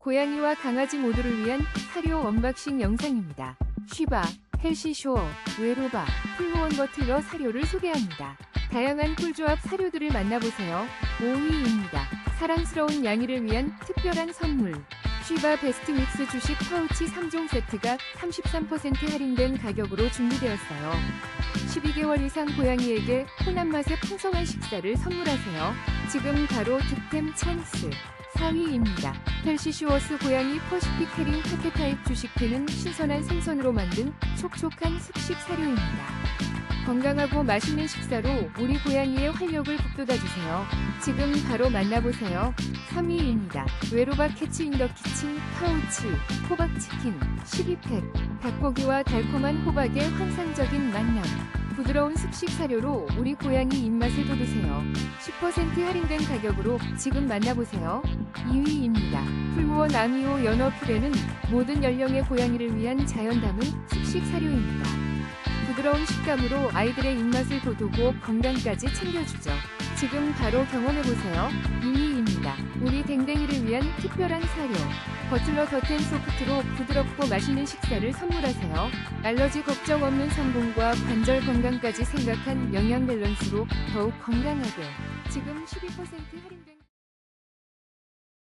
고양이와 강아지 모두를 위한 사료 언박싱 영상입니다. 쉬바, 헬시쇼어, 외로바, 풀무원 버틀러 사료를 소개합니다. 다양한 꿀조합 사료들을 만나보세요. 5위입니다. 사랑스러운 양이를 위한 특별한 선물. 쉬바 베스트 믹스 주식 파우치 3종 세트가 33% 할인된 가격으로 준비되었어요. 12개월 이상 고양이에게 혼합 맛의 풍성한 식사를 선물하세요. 지금 바로 득템 찬스. 4위입니다. 헬시슈어스 고양이 퍼시픽 해링 파케 타입 주식회는 신선한 생선으로 만든 촉촉한 습식 사료입니다. 건강하고 맛있는 식사로 우리 고양이의 활력을 북돋아주세요. 지금 바로 만나보세요. 3위입니다. 외로바 캐치 인더 키친 파우치 호박치킨 12팩 닭고기와 달콤한 호박의 환상적인 만남 부드러운 습식 사료로 우리 고양이 입맛을 돋우세요. 10% 할인된 가격으로 지금 만나보세요. 2위입니다. 풀무원 아미오 연어 퓨레는 모든 연령의 고양이를 위한 자연 담은 습식 사료입니다. 부드러운 식감으로 아이들의 입맛을 돋우고 건강까지 챙겨주죠. 지금 바로 경험해보세요. 2위 입니다. 우리 댕댕이를 위한 특별한 사료. 버틀러 더텐 소프트로 부드럽고 맛있는 식사를 선물하세요. 알러지 걱정 없는 성분과 관절 건강까지 생각한 영양 밸런스로 더욱 건강하게. 지금 12% 할인된